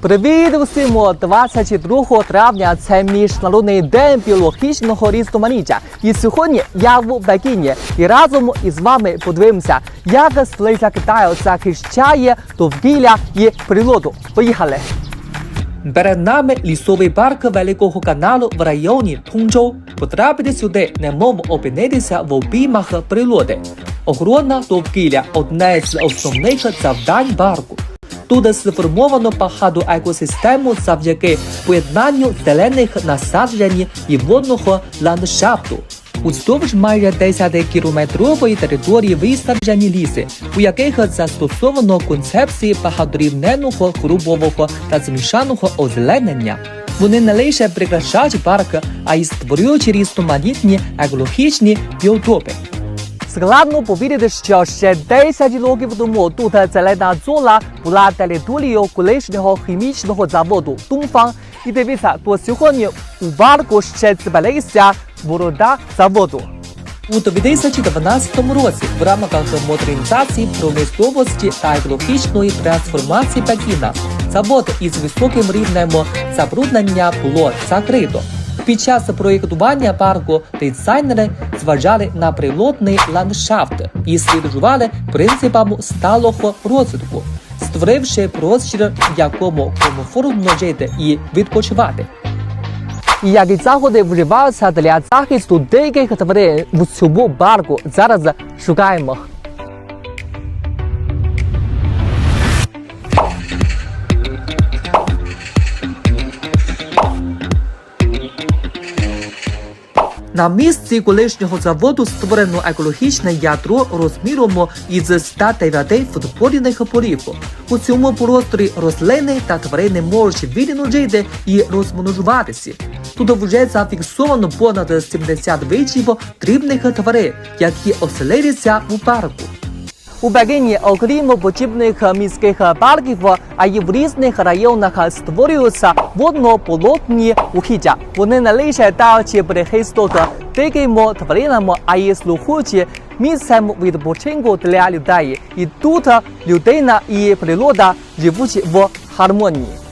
Привіт усім! 22 травня це міжнародний день біологічного різноманіття. І сьогодні я в Пекіні і разом із вами подивимося, як столиця Китаю захищає довкілля і природу. Поїхали! Перед нами лісовий парк Великого каналу в районі Тунчжоу. Потрапити сюди немов опинитися в обіймах природи. Охорона довкілля одне з основних завдань парку. Тут сформовано багато екосистему завдяки поєднанню зелених насаджень і водного ландшафту. Уздовж майже 10 кілометрової території висаджені ліси, у яких застосовано концепції багаторівневного грубового та змішаного озеленення. Вони не лише прикрашають парк, а й створюють різноманітні екологічні біотопи. Складно повірити, що ще 10 років тому тут зелена зона була територією колишнього хімічного заводу Тунфан. І дивіться, то сьогодні у парку ще збереться ворота заводу. У 2012 році в рамках модернізації промисловості та екологічної трансформації Пекіна завод із високим рівнем забруднення було закрито. Під час проєктування парку дизайнери зважали на природний ландшафт і слідували принципам сталого розвитку, створивши простір, в якому комфортно жити і відпочивати. Які заходи вживаються для захисту деяких тварин в цьому парку, зараз шукаємо. На місці колишнього заводу створено екологічне ядро розміром із 109 футболіних полів. У цьому просторі рослини та тварини можуть вільно жити і розмножуватися. Тут вже зафіксовано понад 70 видів дрібних тварин, які оселилися у парку. У Берліні, окрім подібних міських парків, а й в різних районах створюються водно-болотні угіддя. Вони не лише дають прихисток диким тваринам, а й слухають місцем відпочинку для людей. І тут людина і природа живуть в гармонії.